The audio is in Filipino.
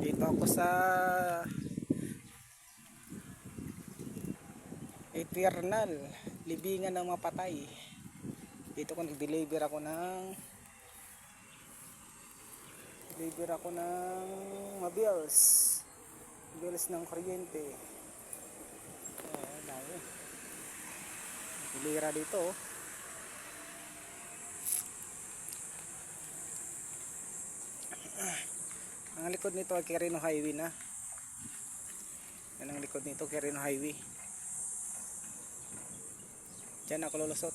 Dito ako sa Eternal, libingan ng mga patay. Dito ko nag-deliver ako ng deliver ako ng mabills. Bills ng kuryente. Oh, dami. Pilira dito oh. Ang likod nito ay Quirino Highway na. Yan ang likod nito, Quirino Highway. Diyan ako lulusot.